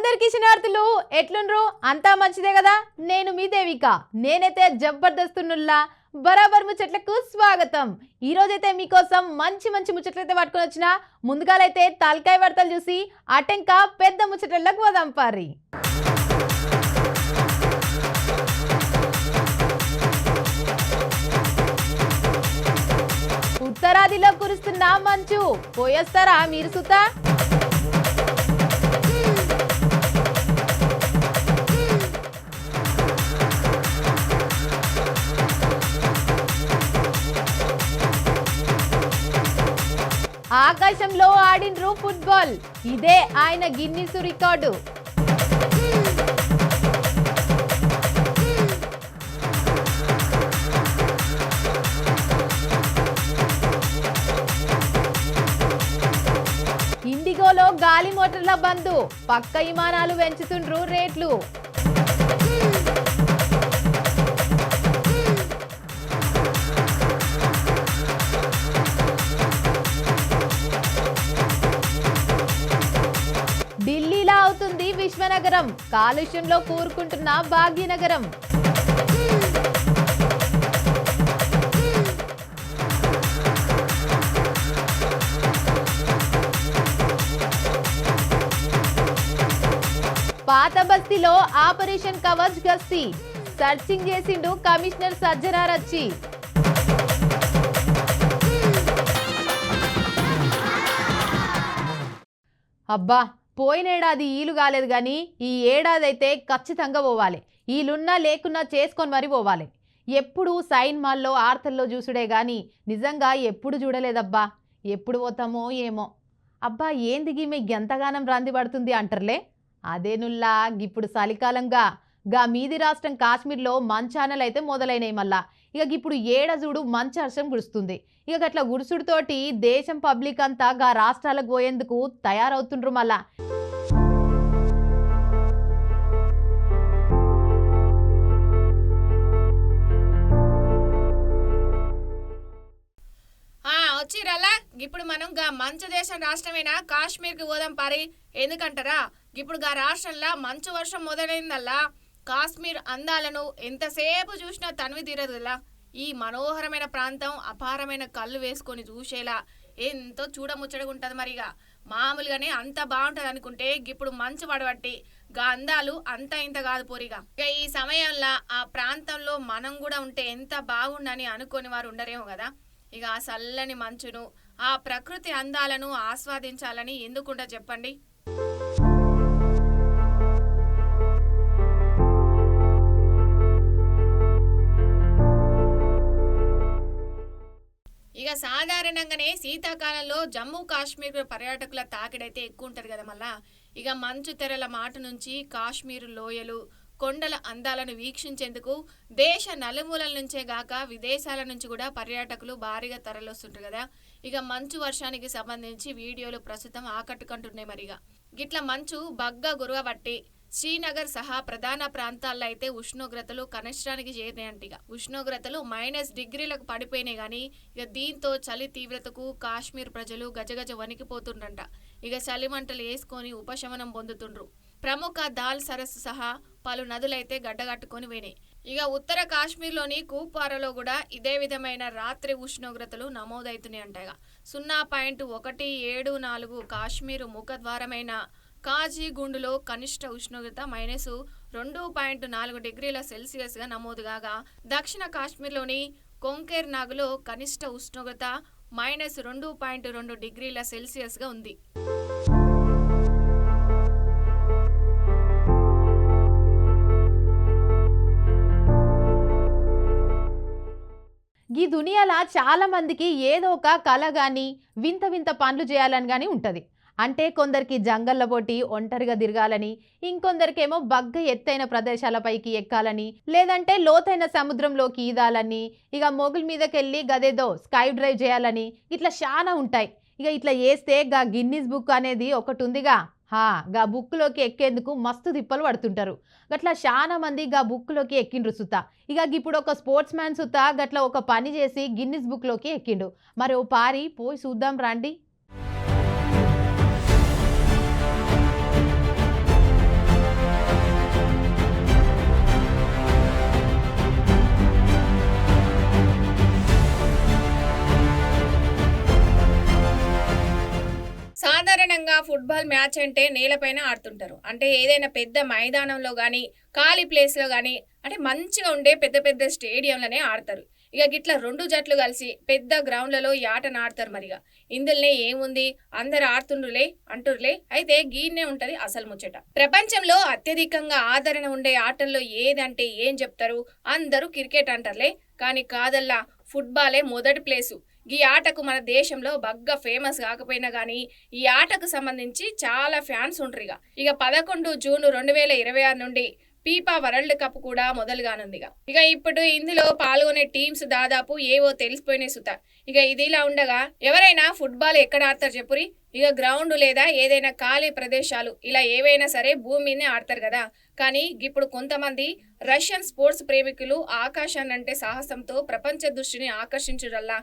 అందరికి శనార్థులు ఎట్లుండ్రు? అంతా మంచిదే కదా? నేను మీ దేవిక. నేనైతే జబర్దస్తున్నుల్లా బరాబర్ ముచ్చట్లకు స్వాగతం. ఈ రోజైతే మీకోసం మంచి మంచి ముచ్చట్లయితే పట్టుకొని వచ్చిన ముందుగాలైతే తలకాయ వార్తలు చూసి అటెంక పెద్ద ముచ్చట్లకు పోదాం పారి. ఉత్తరాదిలో కురుస్తున్న మంచు పోయేస్తారా మీరు సుతా? ఆకాశంలో ఆడినరు ఫుట్బాల్. ఇదే ఆయన గిన్నిసు రికార్డు. ఇండిగోలో గాలి మోటార్ల బంధు పక్క విమానాలు పెంచుతుండ్రు రేట్లు. నగరం కాలుష్యంలో కూరుకుంటున్న భాగ్యనగరం. పాత బస్తీలో ఆపరేషన్ కవచ్ గస్తీ. సర్చింగ్ చేసిండు కమిషనర్ సజ్జనారచ్చి. అబ్బా పోయినేడాది ఈలు కాలేదు కానీ ఈ ఏడాది అయితే ఖచ్చితంగా పోవాలి. ఈలున్నా లేకున్నా చేసుకొని మరి పోవాలి. ఎప్పుడు సైన్ మాల్లో ఆర్తల్లో చూసుడే కానీ నిజంగా ఎప్పుడు చూడలేదబ్బా. ఎప్పుడు పోతామో ఏమో. అబ్బా ఏంది గీమె ఎంతగానం రాంది పడుతుంది అంటర్లే? అదేనుల్లా ఇప్పుడు చలికాలంగా గా మీది రాష్ట్రం కాశ్మీర్లో మంచానలు అయితే మొదలైనవి మళ్ళా. ఇక ఇప్పుడు ఏడ చూడు మంచి వర్షం కురుస్తుంది. ఇక అట్లా గురుసుడితోటి దేశం పబ్లిక్ అంతా గా రాష్ట్రాలకు పోయేందుకు తయారవుతుండ్రు మళ్ళా. వచ్చిరల్లా ఇప్పుడు మనం గా మంచు దేశం రాష్ట్రమైన? కాశ్మీర్కి పోదాం పారి. ఎందుకంటారా? ఇప్పుడు గా రాష్ట్రంలో మంచు వర్షం మొదలైందల్లా. కాశ్మీర్ అందాలను ఎంతసేపు చూసినా తనివి తీరదులా ఈ మనోహరమైన ప్రాంతం అపారమైన కళ్ళు వేసుకొని చూసేలా. ఎంతో చూడముచ్చటగా ఉంటుంది మరిగా. మామూలుగానే అంత బాగుంటుంది అనుకుంటే ఇప్పుడు మంచు పడబట్టి గా అందాలు అంత ఇంత కాదు పోరిగా. ఇక ఈ సమయంలో ఆ ప్రాంతంలో మనం కూడా ఉంటే ఎంత బాగుండని అనుకోని వారు ఉండరేమో కదా. ఇక ఆ చల్లని మంచును ఆ ప్రకృతి అందాలను ఆస్వాదించాలని ఎందుకుండా చెప్పండి? ఇక సాధారణంగానే శీతాకాలంలో జమ్మూ కాశ్మీర్ పర్యాటకుల తాకిడైతే ఎక్కువ ఉంటుంది కదా మళ్ళా. ఇక మంచు తెరల మాట నుంచి కాశ్మీర్ లోయలు కొండల అందాలను వీక్షించేందుకు దేశ నలుమూలల నుంచే గాక విదేశాల నుంచి కూడా పర్యాటకులు భారీగా తరలొస్తుంటారు కదా. ఇక మంచు వర్షానికి సంబంధించి వీడియోలు ప్రస్తుతం ఆకట్టుకుంటున్నాయి మరిగా. గిట్ల మంచు బగ్గ గురవబట్టి శ్రీనగర్ సహా ప్రధాన ప్రాంతాల్లో అయితే ఉష్ణోగ్రతలు కనిష్టానికి చేరినాయంట ఉష్ణోగ్రతలు మైనస్ డిగ్రీలకు పడిపోయినాయి కానీ ఇక దీంతో చలి తీవ్రతకు కాశ్మీర్ ప్రజలు గజగజ వణికిపోతుండ్రంట ఇక చలిమంటలు వేసుకొని ఉపశమనం పొందుతుండ్రు. ప్రముఖ దాల్ సరస్సు సహా పలు నదులైతే గడ్డగట్టుకొని పోయినాయి. ఇక ఉత్తర కాశ్మీర్లోని కూప్వారలో కూడా ఇదే విధమైన రాత్రి ఉష్ణోగ్రతలు నమోదవుతున్నాయంటగా సున్నా పాయింట్ ఒకటి ఏడు నాలుగు కాశ్మీరు ముఖద్వారమైన కాజీగుండ్లో కనిష్ట ఉష్ణోగ్రత మైనస్ రెండు పాయింట్ నాలుగు డిగ్రీల సెల్సియస్గా నమోదు కాగా దక్షిణ కాశ్మీర్లోని కొంకేర్ నాగులో కనిష్ట ఉష్ణోగ్రత మైనస్ రెండు పాయింట్ రెండు డిగ్రీల సెల్సియస్గా ఉంది. ఈ దునియాల చాలా మందికి ఏదో ఒక కళ కానీ వింత వింత పనులు చేయాలని కానీ ఉంటుంది. అంటే కొందరికి జంగల్ల పోటీ ఒంటరిగా తిరగాలని ఇంకొందరికేమో బగ్గ ఎత్తైన ప్రదేశాలపైకి ఎక్కాలని లేదంటే లోతైన సముద్రంలోకి ఈదాలని ఇక మొగుల మీదకెళ్ళి గదేదో స్కై డ్రైవ్ చేయాలని ఇట్లా చాలా ఉంటాయి. ఇక ఇట్లా వేస్తే గా గిన్నీస్ బుక్ అనేది ఒకటి ఉందిగా హా గా బుక్లోకి ఎక్కేందుకు మస్తు తిప్పలు పడుతుంటారు. గట్లా చాలా మంది గా బుక్లోకి ఎక్కిండ్రు సుత. ఇక ఇప్పుడు ఒక స్పోర్ట్స్ మ్యాన్ సుత గట్లా ఒక పని చేసి గిన్నిస్ బుక్లోకి ఎక్కిండు. మరి ఓ పారి పోయి చూద్దాం రండి. ఫుట్బాల్ మ్యాచ్ అంటే నేలపైన ఆడుతుంటారు. అంటే ఏదైనా పెద్ద మైదానంలో కానీ ఖాళీ ప్లేస్లో కానీ అంటే మంచిగా ఉండే పెద్ద పెద్ద స్టేడియంలోనే ఆడతారు. ఇక గిట్ల రెండు జట్లు కలిసి పెద్ద గ్రౌండ్లలో ఈ ఆటను ఆడతారు మరిగా. ఇందులోనే ఏముంది? అందరు ఆడుతుండ్రులే అంటుర్లే అయితే గీనే ఉంటది అసలు ముచ్చట. ప్రపంచంలో అత్యధికంగా ఆదరణ ఉండే ఆటల్లో ఏదంటే ఏం చెప్తారు? అందరూ క్రికెట్ అంటారులే. కానీ కాదల్లా ఫుట్బాలే మొదటి ప్లేసు. ఈ ఆటకు మన దేశంలో బగ్గా ఫేమస్ కాకపోయినా కానీ ఈ ఆటకు సంబంధించి చాలా ఫ్యాన్స్ ఉంటారు ఇక ఇక పదకొండు జూన్ రెండు వేల ఇరవై ఆరు నుండి పీపా వరల్డ్ కప్ కూడా మొదలుగానుందిగా. ఇక ఇప్పుడు ఇందులో పాల్గొనే టీమ్స్ దాదాపు ఏవో తెలిసిపోయినాయి సుత. ఇక ఇదిలా ఉండగా ఎవరైనా ఫుట్బాల్ ఎక్కడ ఆడతారు చెప్పురి? ఇక గ్రౌండ్ లేదా ఏదైనా ఖాళీ ప్రదేశాలు ఇలా ఏవైనా సరే భూమిని ఆడతారు కదా. కానీ ఇప్పుడు కొంతమంది రష్యన్ స్పోర్ట్స్ ప్రేమికులు ఆకాశాన్నంటే సాహసంతో ప్రపంచ దృష్టిని ఆకర్షించడల్లా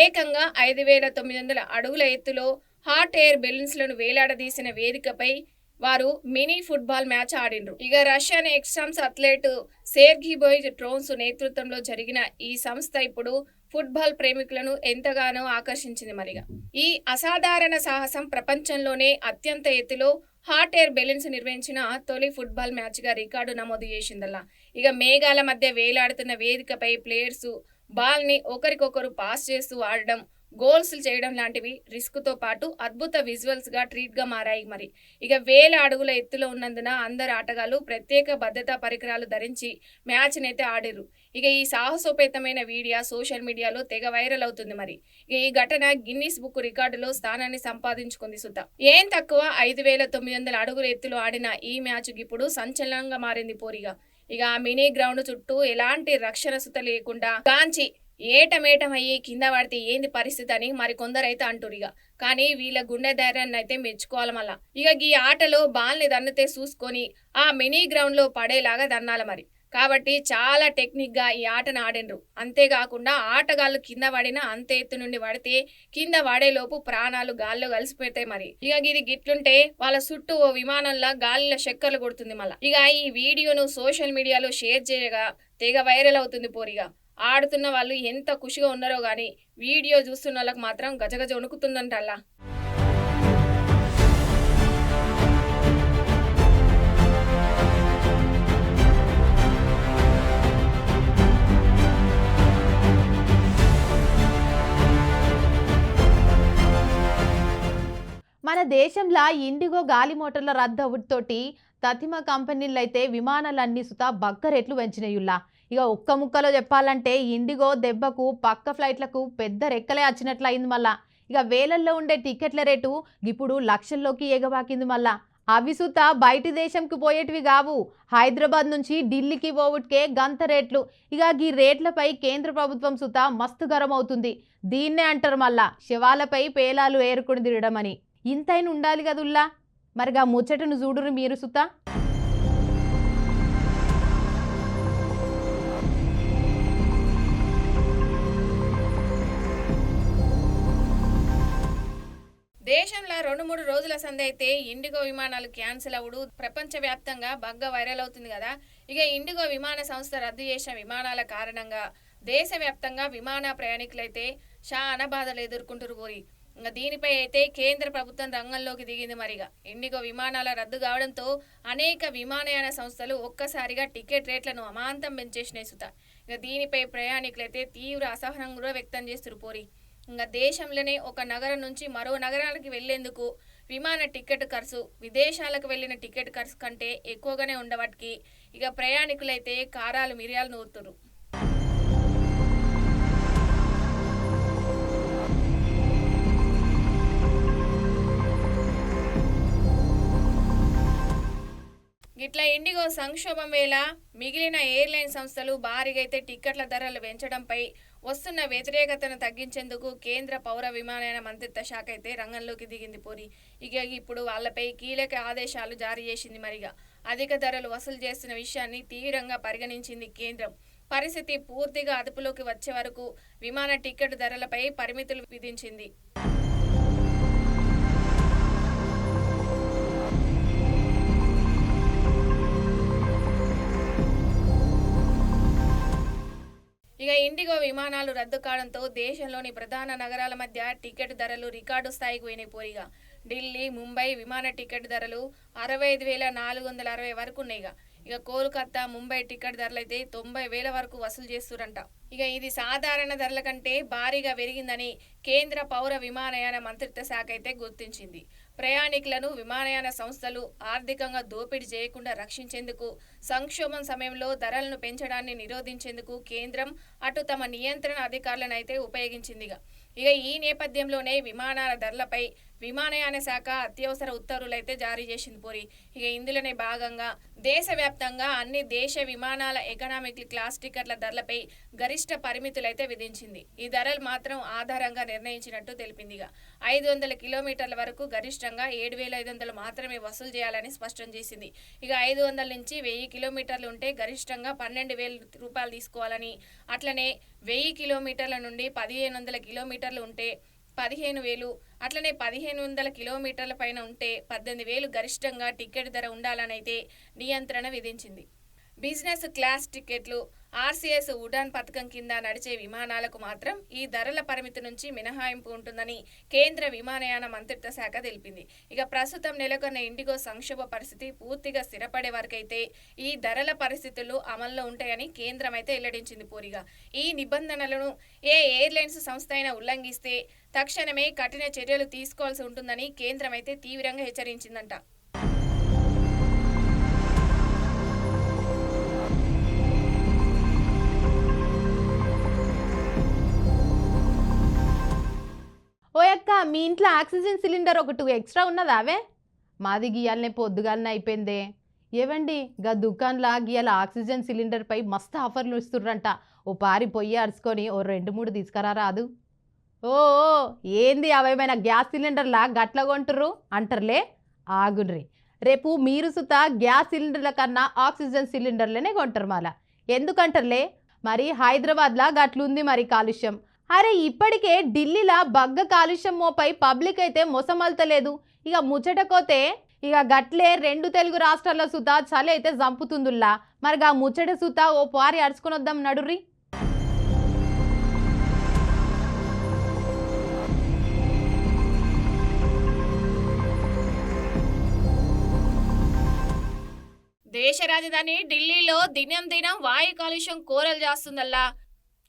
ఏకంగా ఐదు వేల తొమ్మిది వందల అడుగుల ఎత్తులో హాట్ ఎయిర్ బెలూన్స్లను వేలాడదీసిన వేదికపై వారు మినీ ఫుట్బాల్ మ్యాచ్ ఆడిండ్రు. ఇక రష్యన్ ఎక్స్ట్రామ్స్ అథ్లెట్ సేర్ఘీబోయ్ ట్రోన్స్ నేతృత్వంలో జరిగిన ఈ సంస్థ ఇప్పుడు ఫుట్బాల్ ప్రేమికులను ఎంతగానో ఆకర్షించింది మరిగా. ఈ అసాధారణ సాహసం ప్రపంచంలోనే అత్యంత ఎత్తులో హాట్ ఎయిర్ బెలూన్స్ నిర్వహించిన తొలి ఫుట్బాల్ మ్యాచ్గా రికార్డు నమోదు చేసిందల్లా. ఇక మేఘాల మధ్య వేలాడుతున్న వేదికపై ప్లేయర్స్ బాల్ని ఒకరికొకరు పాస్ చేస్తూ ఆడడం గోల్స్ చేయడం లాంటివి రిస్క్తో పాటు అద్భుత విజువల్స్గా ట్రీట్గా మారాయి మరి. ఇక వేల అడుగుల ఎత్తులో ఉన్నందున అందరు ఆటగాళ్ళు ప్రత్యేక భద్రతా పరికరాలు ధరించి మ్యాచ్నైతే ఆడారు. ఇక ఈ సాహసోపేతమైన వీడియో సోషల్ మీడియాలో తెగ వైరల్ అవుతుంది మరి. ఇక ఈ ఘటన గిన్నిస్ బుక్ రికార్డులో స్థానాన్ని సంపాదించుకుంది సుత. ఏం తక్కువ ఐదు వేల తొమ్మిది వందల అడుగుల ఎత్తులో ఆడిన ఈ మ్యాచ్ ఇప్పుడు సంచలనంగా మారింది పోరిగా ఇక మినీ గ్రౌండ్ చుట్టూ ఎలాంటి రక్షణ సుత లేకుండా కాంచి ఏటమేటం అయ్యి కింద పడితే ఏంది పరిస్థితి అని మరి కొందరైతే అంటురు ఇక. కానీ వీళ్ళ గుండె ధైర్యాన్ని అయితే మెచ్చుకోవాలి మళ్ళా. ఇక ఈ ఆటలో బాల్ని దన్నితే చూసుకొని ఆ మినీ గ్రౌండ్లో పడేలాగా దన్నాల మరి. కాబట్టి చాలా టెక్నిక్గా ఈ ఆటను ఆడినరు. అంతేకాకుండా ఆటగాళ్ళు కింద పడిన అంత ఎత్తు నుండి పడితే కింద పడేలోపు ప్రాణాలు గాల్లో కలిసిపోతాయి మరి. ఇక ఇది గిట్లుంటే వాళ్ళ చుట్టూ ఓ విమానంలా గాలిలో చక్కర్లు కొడుతుంది మళ్ళీ. ఇక ఈ వీడియోను సోషల్ మీడియాలో షేర్ చేయగా తెగ వైరల్ అవుతుంది పోరిగా ఆడుతున్న వాళ్ళు ఎంత ఖుషిగా ఉన్నారో గానీ వీడియో చూస్తున్న వాళ్ళకి మాత్రం గజగజ వణుకుతుందంటల్లా. దేశంలో ఇండిగో గాలి మోటార్ల రద్దవుడితోటి తతిమ కంపెనీలు అయితే విమానాలన్నీ సుతా బక్క రేట్లు పెంచినయుల్లా ఇక ఒక్క ముక్కలో చెప్పాలంటే ఇండిగో దెబ్బకు పక్క ఫ్లైట్లకు పెద్ద రెక్కలే వచ్చినట్లు అయింది మళ్ళా. ఇక వేలల్లో ఉండే టికెట్ల రేటు ఇప్పుడు లక్షల్లోకి ఎగబాకింది మళ్ళా. అవి సుత బయటి దేశంకి పోయేటివి కావు హైదరాబాద్ నుంచి ఢిల్లీకి పోవుట్కే గంత రేట్లు. ఇక ఈ రేట్లపై కేంద్ర ప్రభుత్వం సుత మస్తు గరం అవుతుంది దీన్నే అంటారు మళ్ళా. శవాలపై పేలాలు ఏరుకుని తిరగడమని. అని ఇంతైనా ఉండాలి కదుల్లా మరిగా ముచ్చటను చూడురు మీరు సుత. దేశంలో రెండు మూడు రోజుల సంది అయితే ఇండిగో విమానాలు క్యాన్సిల్ అవుడు ప్రపంచవ్యాప్తంగా బగ్గ వైరల్ అవుతుంది కదా. ఇక ఇండిగో విమాన సంస్థ రద్దు చేసిన విమానాల కారణంగా దేశవ్యాప్తంగా విమాన ప్రయాణికులైతే చాలా బాధలు ఎదుర్కొంటారు పోయి ఇంకా దీనిపై అయితే కేంద్ర ప్రభుత్వం రంగంలోకి దిగింది మరిగా. ఇండిగో విమానాల రద్దు కావడంతో అనేక విమానయాన సంస్థలు ఒక్కసారిగా టికెట్ రేట్లను అమాంతం పెంచేసినాయి సుత. ఇక దీనిపై ప్రయాణికులైతే తీవ్ర అసహనం కూడా వ్యక్తం చేస్తున్నారు పోరి. ఇంకా దేశంలోనే ఒక నగరం నుంచి మరో నగరానికి వెళ్ళేందుకు విమాన టికెట్ ఖర్చు విదేశాలకు వెళ్ళిన టికెట్ ఖర్చు కంటే ఎక్కువగానే ఉండబట్టి ఇక ప్రయాణికులైతే కారాలు మిరియాలు నూరుతురు ఇట్లా ఇండిగో సంక్షోభం వేళ మిగిలిన ఎయిర్లైన్ సంస్థలు భారీగా అయితే టిక్కెట్ల ధరలు పెంచడంపై వస్తున్న వ్యతిరేకతను తగ్గించేందుకు కేంద్ర పౌర విమానయాన మంత్రిత్వ శాఖ అయితే రంగంలోకి దిగింది పోరి. ఇక ఇప్పుడు వాళ్ళపై కీలక ఆదేశాలు జారీ చేసింది మరిగా. అధిక ధరలు వసూలు చేస్తున్న విషయాన్ని తీవ్రంగా పరిగణించింది కేంద్రం. పరిస్థితి పూర్తిగా అదుపులోకి వచ్చే వరకు విమాన టిక్కెట్ ధరలపై పరిమితులు విధించింది. ఇక ఇండిగో విమానాలు రద్దు కావడంతో దేశంలోని ప్రధాన నగరాల మధ్య టికెట్ ధరలు రికార్డు స్థాయికి పోయినాయి పోరిగా ఢిల్లీ ముంబై విమాన టికెట్ ధరలు అరవై ఐదు వేల నాలుగు వందల అరవై వరకు ఉన్నాయి ఇక. ఇక కోల్కతా ముంబై టికెట్ ధరలు అయితే తొంభై వేల వరకు వసూలు చేస్తురంట. ఇక ఇది సాధారణ ధరల కంటే భారీగా పెరిగిందని కేంద్ర పౌర విమానయాన మంత్రిత్వ శాఖ అయితే గుర్తించింది. ప్రయాణికులను విమానయాన సంస్థలు ఆర్థికంగా దోపిడీ చేయకుండా రక్షించేందుకు సంక్షోభం సమయంలో ధరలను పెంచడాన్ని నిరోధించేందుకు కేంద్రం అటు తమ నియంత్రణ అధికారులను అయితే ఉపయోగించిందిగా. ఇక ఈ నేపథ్యంలోనే విమానాల ధరలపై విమానయాన శాఖ అత్యవసర ఉత్తర్వులైతే జారీ చేసింది పోరి. ఇక ఇందులోనే భాగంగా దేశవ్యాప్తంగా అన్ని దేశ విమానాల ఎకనామిక్ క్లాస్ టికెట్ల ధరలపై గరిష్ట పరిమితులైతే విధించింది. ఈ ధరలు మాత్రం ఆధారంగా నిర్ణయించినట్టు తెలిపింది ఇక. ఐదు వందల కిలోమీటర్ల వరకు గరిష్టంగా ఏడు వేల ఐదు వందలు మాత్రమే వసూలు చేయాలని స్పష్టం చేసింది. ఇక ఐదు వందల నుంచి వెయ్యి కిలోమీటర్లు ఉంటే గరిష్టంగా పన్నెండు వేల రూపాయలు తీసుకోవాలని అట్లనే వెయ్యి కిలోమీటర్ల నుండి పదిహేను వందల కిలోమీటర్లు ఉంటే పదిహేను వేలు అట్లనే పదిహేను వందల కిలోమీటర్ల పైన ఉంటే పద్దెనిమిది వేలు గరిష్టంగా టికెట్ ధర ఉండాలని అయితే నియంత్రణ విధించింది. బిజినెస్ క్లాస్ టికెట్లు ఆర్సీఎస్ ఉడాన్ పథకం కింద నడిచే విమానాలకు మాత్రం ఈ ధరల పరిమితి నుంచి మినహాయింపు ఉంటుందని కేంద్ర విమానయాన మంత్రిత్వ శాఖ తెలిపింది. ఇక ప్రస్తుతం నెలకొన్న ఇండిగో సంక్షోభ పరిస్థితి పూర్తిగా స్థిరపడే వరకైతే ఈ ధరల పరిస్థితులు అమల్లో ఉంటాయని కేంద్రం అయితే వెల్లడించింది పూరిగా. ఈ నిబంధనలను ఏ ఎయిర్లైన్స్ సంస్థ అయినా ఉల్లంఘిస్తే తక్షణమే కఠిన చర్యలు తీసుకోవాల్సి ఉంటుందని కేంద్రం అయితే తీవ్రంగా హెచ్చరించిందంట. మీ ఇంట్లో ఆక్సిజన్ సిలిండర్ ఒకటి ఎక్స్ట్రా ఉన్నదా అవే? మాది గీయాలనే పొద్దుగాలనే అయిపోయిందే. ఏవండి? గా దుకాణంలో గీయాల ఆక్సిజన్ సిలిండర్పై మస్తు ఆఫర్లు ఇస్తుర్రంట. ఓ పారి పొయ్యి అరుచుకొని ఓ రెండు మూడు తీసుకురా రాదు. ఓ ఏంది అవేమైనా గ్యాస్ సిలిండర్లా గట్ల కొంటురు అంటారులే? ఆగుండ్రి రేపు మీరు సుత గ్యాస్ సిలిండర్ల కన్నా ఆక్సిజన్ సిలిండర్లనే కొంటారు మళ్ళా ఎందుకంటారులే? మరి హైదరాబాద్లా గట్లుంది మరి కాలుష్యం. అరే ఇప్పటికే ఢిల్లీలా బగ్గ కాలుష్యం మోపై పబ్లిక్ అయితే మొసమల్తలేదు. ఇక ముచ్చటకోతే ఇక గట్లే రెండు తెలుగు రాష్ట్రాల సుత చలి అయితే చంపుతుందుల్లా మరి ఆ ముచ్చట సుత ఓ పారి అడుచుకుని వద్దాం నడుర్రి. దేశ రాజధాని ఢిల్లీలో దినం దినం వాయు కాలుష్యం కోరలు చేస్తుందల్లా.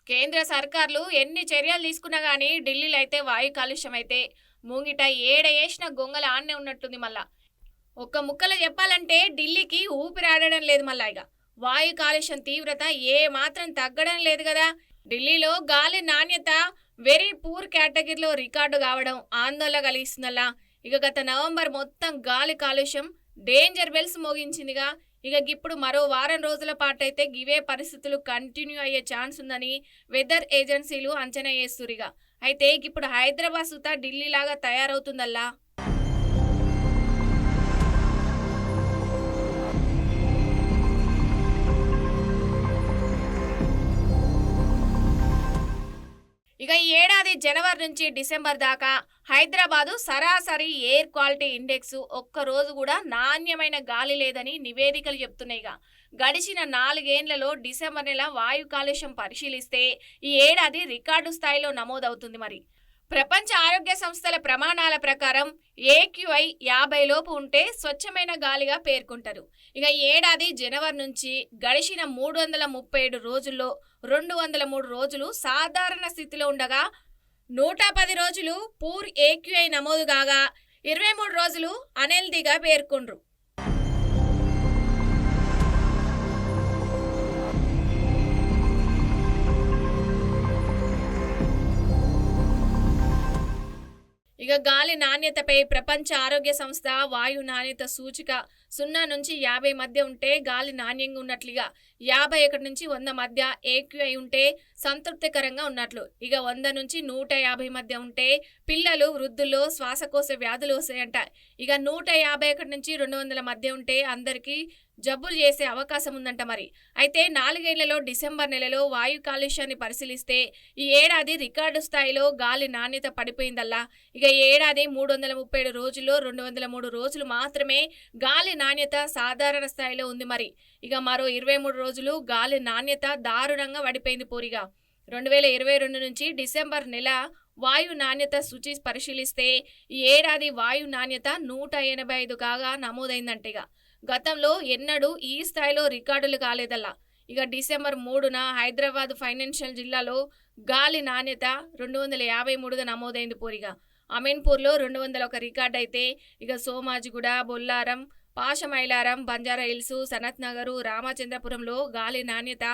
కేంద్ర సర్కార్లు ఎన్ని చర్యలు తీసుకున్నా గానీ ఢిల్లీలో అయితే వాయు కాలుష్యం అయితే ముంగిట ఏడ వేసిన గొంగల ఆన్నే ఉన్నట్టుంది మళ్ళా. ఒక్క ముక్కలో చెప్పాలంటే ఢిల్లీకి ఊపిరాడడం లేదు మళ్ళా ఇక వాయు కాలుష్యం తీవ్రత ఏ మాత్రం తగ్గడం లేదు కదా. ఢిల్లీలో గాలి నాణ్యత వెరీ పూర్ కేటగిరీలో రికార్డు కావడం ఆందోళన కలిగిస్తుందల్లా. ఇక గత నవంబర్ మొత్తం గాలి కాలుష్యం డేంజర్ బెల్స్ మోగించిందిగా. ఇక ఇప్పుడు మరో వారం రోజుల పాటైతే గివే పరిస్థితులు కంటిన్యూ అయ్యే ఛాన్స్ ఉందని వెదర్ ఏజెన్సీలు అంచనా వేస్తురిగా అయితే ఇప్పుడు హైదరాబాద్ సుతా ఢిల్లీ లాగా తయారవుతుందల్లా? ఇక ఈ ఏడాది జనవరి నుంచి డిసెంబర్ దాకా హైదరాబాదు సరాసరి ఎయిర్ క్వాలిటీ ఇండెక్స్ ఒక్క రోజు కూడా నాణ్యమైన గాలి లేదని నివేదికలు చెప్తున్నాయిగా గడిచిన నాలుగేండ్లలో డిసెంబర్ నెల వాయు కాలుష్యం పరిశీలిస్తే ఈ ఏడాది రికార్డు స్థాయిలో నమోదవుతుంది మరి. ప్రపంచ ఆరోగ్య సంస్థల ప్రమాణాల ప్రకారం ఏక్యూఐ యాభై లోపు ఉంటే స్వచ్ఛమైన గాలిగా పేర్కొంటారు. ఇక ఏడాది జనవరి నుంచి గడిచిన మూడు వందల ముప్పై ఏడు రోజుల్లో రెండు వందల మూడు రోజులు సాధారణ స్థితిలో ఉండగా నూట పది రోజులు పూర్ ఏక్యూఐ నమోదు కాగా ఇరవై మూడు రోజులు అనెల్దీగా పేర్కొండ్రు. ఇక గాలి నాణ్యతపై ప్రపంచ ఆరోగ్య సంస్థ వాయు నాణ్యత సూచిక సున్నా నుంచి యాభై మధ్య ఉంటే గాలి నాణ్యంగా ఉన్నట్లుగా యాభై ఒకటి నుంచి వంద మధ్య ఏక్యూఐ ఉంటే సంతృప్తికరంగా ఉన్నట్లు. ఇక వంద నుంచి నూట యాభై మధ్య ఉంటే పిల్లలు వృద్ధుల్లో శ్వాసకోశ వ్యాధులు వస్తాయంట. ఇక నూట యాభై ఒకటి నుంచి రెండు వందల మధ్య ఉంటే అందరికీ జబ్బులు చేసే అవకాశం ఉందంట మరి. అయితే నాలుగేళ్ళలో డిసెంబర్ నెలలో వాయు కాలుష్యాన్ని పరిశీలిస్తే ఈ ఏడాది రికార్డు స్థాయిలో గాలి నాణ్యత పడిపోయిందల్లా. ఇక ఈ ఏడాది మూడు వందల ముప్పై ఏడు రోజుల్లో రెండు వందల మూడు రోజులు మాత్రమే గాలి నాణ్యత సాధారణ స్థాయిలో ఉంది మరి. ఇక మరో ఇరవై మూడు రోజులు గాలి నాణ్యత దారుణంగా పడిపోయింది పూరిగా. రెండు వేల ఇరవై రెండు నుంచి డిసెంబర్ నెల వాయు నాణ్యత సూచి పరిశీలిస్తే ఈ ఏడాది వాయు నాణ్యత నూట ఎనభై ఐదు కాగా నమోదైందంటేగా గతంలో ఎన్నడూ ఈ స్థాయిలో రికార్డులు కాలేదల్లా. ఇక డిసెంబర్ మూడున హైదరాబాద్ ఫైనాన్షియల్ జిల్లాలో గాలి నాణ్యత రెండు వందల యాభై మూడుగా నమోదైంది పూరిగా. అమీన్పూర్లో రెండు వందల ఒక రికార్డ్ అయితే ఇక సోమాజిగూడ బొల్లారం పాషమైలారం బంజారా హిల్స్ సనత్ నగరు రామచంద్రపురంలో గాలి నాణ్యత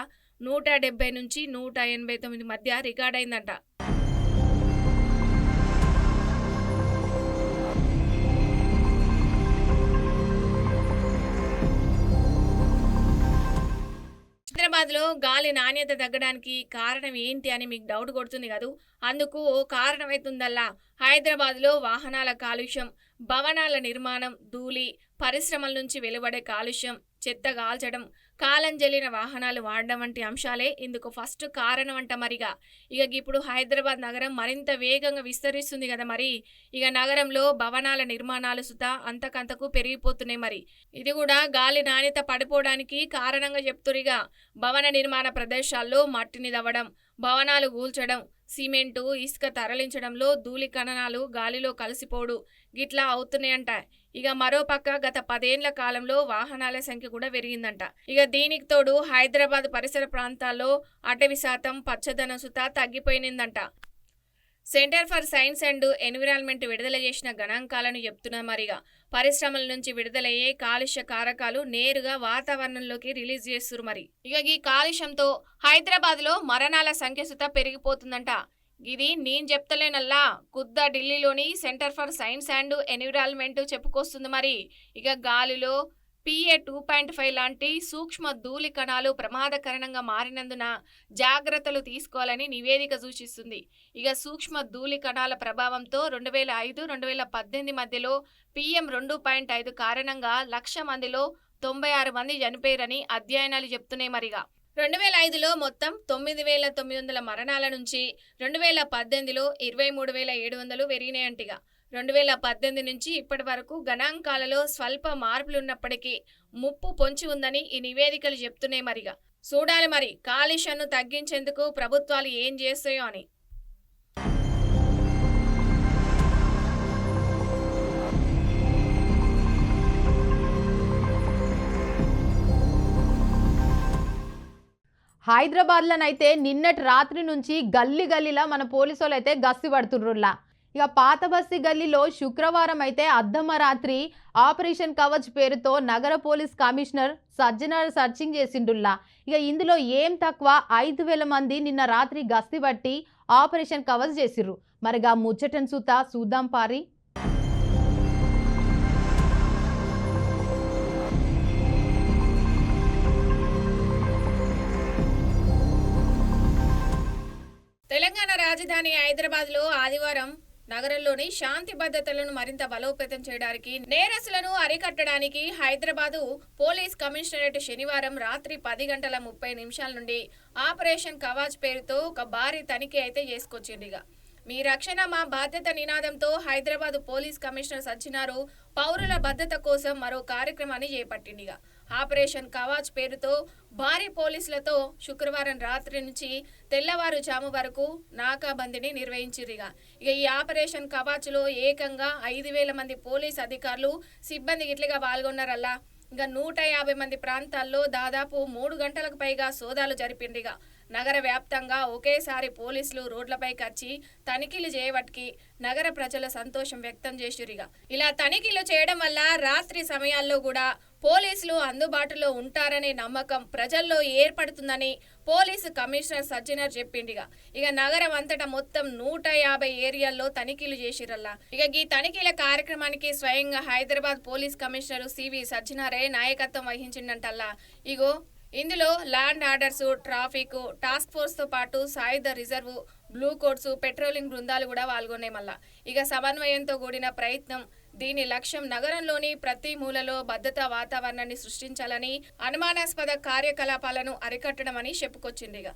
నూట డెబ్బై నుంచి నూట ఎనభై తొమ్మిది మధ్య రికార్డైందంట. హైదరాబాద్లో గాలి నాణ్యత తగ్గడానికి కారణం ఏంటి అని మీకు డౌట్ కొడుతుంది కదూ? అందుకు ఓ కారణం అవుతుందల్లా హైదరాబాద్లో వాహనాల కాలుష్యం భవనాల నిర్మాణం ధూళి పరిశ్రమల నుంచి వెలువడే కాలుష్యం చెత్త కాల్చడం కాలం జల్లిన వాహనాలు వాడడం వంటి అంశాలే ఇందుకు ఫస్ట్ కారణం అంట మరిగా. ఇక ఇప్పుడు హైదరాబాద్ నగరం మరింత వేగంగా విస్తరిస్తుంది కదా మరి. ఇక నగరంలో భవనాల నిర్మాణాలు సుత అంతకంతకు పెరిగిపోతున్నాయి మరి. ఇది కూడా గాలి నాణ్యత పడిపోవడానికి కారణంగా చెప్తురిగా. భవన నిర్మాణ ప్రదేశాల్లో మట్టిని దవ్వడం భవనాలు కూల్చడం సిమెంటు ఇసుక తరలించడంలో ధూళి కణనాలు గాలిలో కలిసిపోడు. గిట్లా అవుతున్నాయంట. ఇక మరోపక్క గత పదేండ్ల కాలంలో వాహనాల సంఖ్య కూడా పెరిగిందంట. ఇక దీనికి తోడు హైదరాబాద్ పరిసర ప్రాంతాల్లో అటవీ శాతం పచ్చదనసుత తగ్గిపోయిందంట Centre for Science and Environment విడుదల చేసిన గణాంకాలను చెప్తున్నా మరిగా. పరిశ్రమల నుంచి విడుదలయ్యే కాలుష్య కారకాలు నేరుగా వాతావరణంలోకి రిలీజ్ చేస్తున్నారు మరి. ఇక ఈ కాలుష్యంతో హైదరాబాద్లో మరణాల సంఖ్య సుత పెరిగిపోతుందంట. ఇది నేను చెప్తలేనల్లా. కుద్ద ఢిల్లీలోని Centre for Science and Environment చెప్పుకొస్తుంది మరి. ఇక గాలిలో పిఏ టూ పాయింట్ ఫైవ్ లాంటి సూక్ష్మ ధూళి కణాలు ప్రమాదకరణంగా మారినందున జాగ్రత్తలు తీసుకోవాలని నివేదిక సూచిస్తుంది. ఇక సూక్ష్మ ధూళి కణాల ప్రభావంతో రెండు వేల ఐదు రెండు వేల పద్దెనిమిది మధ్యలో పిఎం రెండు పాయింట్ ఐదు కారణంగా లక్ష మందిలో తొంభై ఆరు మంది చనిపోయారని అధ్యయనాలు చెప్తున్నాయి మరిగా. రెండు వేల ఐదులో మొత్తం తొమ్మిది వేల తొమ్మిది వందల మరణాల నుంచి రెండు వేల పద్దెనిమిదిలో ఇరవై మూడు వేల ఏడు వందలు పెరిగినాయంటిగా. రెండు వేల పద్దెనిమిది నుంచి ఇప్పటి వరకు గణాంకాలలో స్వల్ప మార్పులున్నప్పటికీ ముప్పు పొంచి ఉందని ఈ నివేదికలు చెప్తున్నాయి మరిగా. చూడాలి మరి కాలుష్యాన్ని తగ్గించేందుకు ప్రభుత్వాలు ఏం చేస్తాయో అని. హైదరాబాద్లోనైతే నిన్నటి రాత్రి నుంచి గల్లీ గల్లీలా మన పోలీసు అయితే గస్తీ పడుతుండ్రులా ఇక పాతబస్తి గల్లీలో శుక్రవారం అయితే అర్ధమరాత్రి ఆపరేషన్ కవచ్ పేరుతో నగర పోలీస్ కమిషనర్ సజ్జనర్ సర్చింగ్ చేసిండుల్లా. ఇక ఇందులో ఏం తక్కువ? ఐదు వేల మంది నిన్న రాత్రి గస్తీ పట్టి ఆపరేషన్ కవచ్ చేసిర్రు. మరిగా ముచ్చటన్ సూత చూద్దాం పారి. తెలంగాణ రాజధాని హైదరాబాద్లో ఆదివారం నగరంలోని శాంతి భద్రతలను మరింత బలోపేతం చేయడానికి నేరస్తులను అరికట్టడానికి హైదరాబాదు పోలీస్ కమిషనరేట్ శనివారం రాత్రి పది గంటల ముప్పై నిమిషాల నుండి ఆపరేషన్ కవాజ్ పేరుతో ఒక భారీ తనిఖీ అయితే చేసుకొచ్చిండిగా మీ రక్షణ మా బాధ్యత నినాదంతో హైదరాబాద్ పోలీస్ కమిషనర్ సజ్జినారు పౌరుల భద్రత కోసం మరో కార్యక్రమాన్ని చేపట్టిండిగా ఆపరేషన్ కవాచ్ పేరుతో భారీ పోలీసులతో శుక్రవారం రాత్రి నుంచి తెల్లవారుజాము వరకు నాకాబందీని నిర్వహించిరిగా ఇక ఈ ఆపరేషన్ కవాచ్లో ఏకంగా ఐదు వేల మంది పోలీస్ అధికారులు సిబ్బంది ఇట్లుగా పాల్గొన్నారల్లా. ఇంకా నూట యాభై మంది ప్రాంతాల్లో దాదాపు మూడు గంటలకు పైగా సోదాలు జరిపిండిగా నగర వ్యాప్తంగా ఒకేసారి పోలీసులు రోడ్లపైకి వచ్చి తనిఖీలు చేయబట్టి నగర ప్రజల సంతోషం వ్యక్తం చేసిరిగా ఇలా తనిఖీలు చేయడం వల్ల రాత్రి సమయాల్లో కూడా పోలీసులు అందుబాటులో ఉంటారనే నమ్మకం ప్రజల్లో ఏర్పడుతుందని పోలీసు కమిషనర్ సజ్జనర్ చెప్పిండిగా ఇక. నగరం అంతటా మొత్తం నూట యాభై ఏరియాల్లో తనిఖీలు చేసిరల్లా ఇక ఈ తనిఖీల కార్యక్రమానికి స్వయంగా హైదరాబాద్ పోలీస్ కమిషనర్ సివి సజ్జనారే నాయకత్వం వహించిండంటల్లా. ఇగో ఇందులో ల్యాండ్ ఆర్డర్స్ ట్రాఫిక్ టాస్క్ ఫోర్స్తో పాటు సాయుధ రిజర్వ్ బ్లూ కోడ్స్ పెట్రోలింగ్ బృందాలు కూడా పాల్గొన్నాయి మళ్ళా. ఇక సమన్వయంతో కూడిన ప్రయత్నం దీని లక్ష్యం నగరంలోని ప్రతి మూలలో భద్రతా వాతావరణాన్ని సృష్టించాలని అనుమానాస్పద కార్యకలాపాలను అరికట్టడమని చెప్పుకొచ్చిందిగా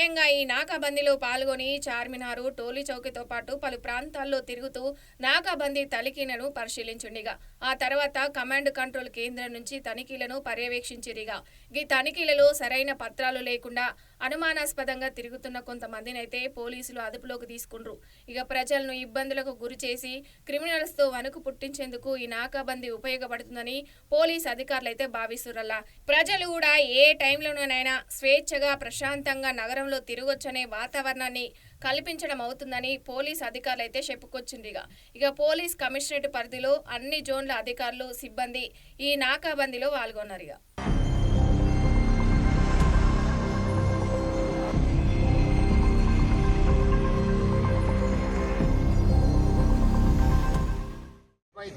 స్వయంగా ఈ నాకాబందీలో పాల్గొని చార్మినారు టోలీ చౌకీతో పాటు పలు ప్రాంతాల్లో తిరుగుతూ నాకాబందీ తలికీలను పరిశీలించుండిగా. ఆ తర్వాత కమాండ్ కంట్రోల్ కేంద్రం నుంచి తనిఖీలను పర్యవేక్షించిరిగా. ఈ తనిఖీలలో సరైన పత్రాలు లేకుండా అనుమానాస్పదంగా తిరుగుతున్న కొంతమందినైతే పోలీసులు అదుపులోకి తీసుకుండ్రు. ఇక ప్రజలను ఇబ్బందులకు గురి చేసి క్రిమినల్స్తో వణుకు పుట్టించేందుకు ఈ నాకాబందీ ఉపయోగపడుతుందని పోలీస్ అధికారులు అయితే భావిస్తురల్లా ప్రజలు కూడా ఏ టైంలోనైనా స్వేచ్ఛగా ప్రశాంతంగా నగరంలో తిరగొచ్చనే వాతావరణాన్ని కల్పించడం అవుతుందని పోలీస్ అధికారులు అయితే చెప్పుకొచ్చిండ్రిగా ఇక పోలీస్ కమిషనరేట్ పరిధిలో అన్ని జోన్ల అధికారులు సిబ్బంది ఈ నాకాబందీలో పాల్గొన్నారు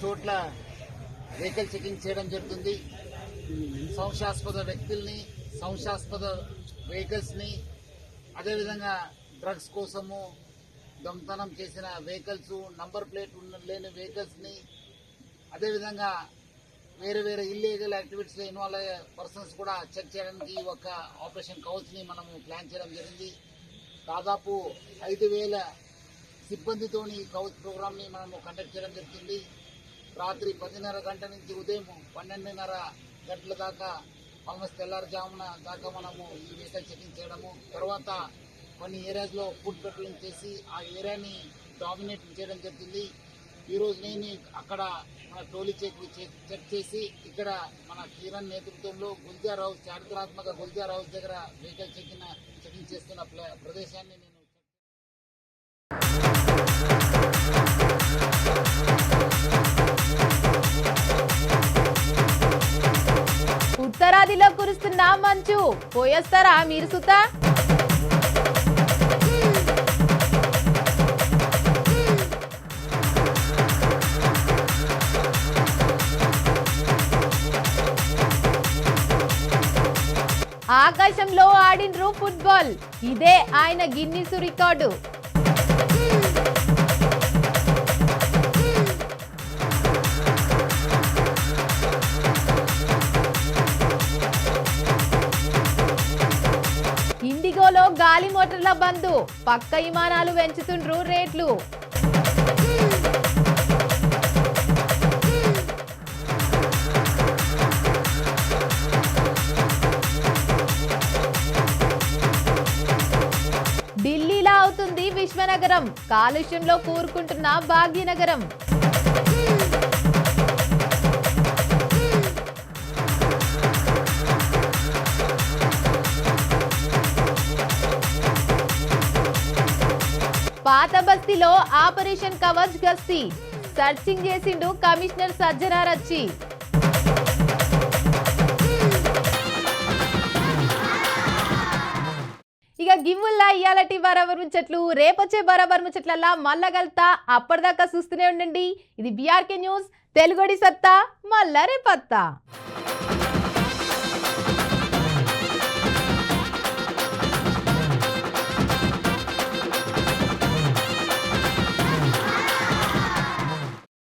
చోట్ల వెహికల్ చెకింగ్ చేయడం జరుగుతుంది. సంశయాస్పద వ్యక్తుల్ని సంశయాస్పద వెహికల్స్ని అదేవిధంగా డ్రగ్స్ కోసము దొంగతనం చేసిన వెహికల్స్ నంబర్ ప్లేట్ ఉన్న లేని వెహికల్స్ని అదేవిధంగా వేరే వేరే ఇల్లీగల్ యాక్టివిటీస్లో ఇన్వాల్వ్ అయ్యే పర్సన్స్ కూడా చెక్ చేయడానికి ఈ ఒక ఆపరేషన్ కౌచ్ని మనము ప్లాన్ చేయడం జరిగింది. దాదాపు ఐదు వేల సిబ్బందితోని కౌచ్ ప్రోగ్రామ్ని మనము కండక్ట్ చేయడం జరుగుతుంది. రాత్రి పదిన్నర గంట నుంచి ఉదయం పన్నెండున్నర గంటల దాకా ఆల్మోస్ట్ తెల్లారుజామున దాకా మనము ఈ వెహికల్ చెకింగ్ చేయడము తర్వాత కొన్ని ఏరియాస్లో ఫుడ్ పెట్రోలింగ్ చేసి ఆ ఏరియాని డామినేట్ చేయడం జరుగుతుంది ఈరోజు నేను అక్కడ మన టోలీ చెక్ చెక్ చేసి ఇక్కడ మన కిరణ్ నేతృత్వంలో గుల్జార్ హౌస్ చారిత్రాత్మక గుల్జార్ హౌస్ దగ్గర వెహికల్ చెక్కిన చెకింగ్ చేస్తున్న ప్రదేశాన్ని నేను ఉత్తరాదిలో కురుస్తున్న మంచు. పోయేస్తారా మీరు సుతా? ఆకాశంలో ఆడినరు ఫుట్బాల్. ఇదే ఆయన గిన్నిసు రికార్డు. బంద్ పక్క విమానాలు పెంచుతుండ్రు రేట్లు. ఢిల్లీలా అవుతుంది విశ్వనగరం. కాలుష్యంలో కూరుకుంటున్న భాగ్యనగరం. పాత బస్తీలో ఆపరేషన్ కవచ్ గస్తీ. సర్చింగ్ చేసిండు కమిషనర్ సజ్జనారచ్చి. ఇక గిమ్ముల్లా ఇయ్యాలటి బరాబర్ ముచ్చట్లు రేపొచ్చే బరాబర్ ముచ్చట్లల్లా మళ్ళా కలుతా అప్పటిదాకా చూస్తూనే ఉండండి. ఇది బీఆర్కే న్యూస్ తెలుగుడి సత్తా మళ్ళా రేపత్తా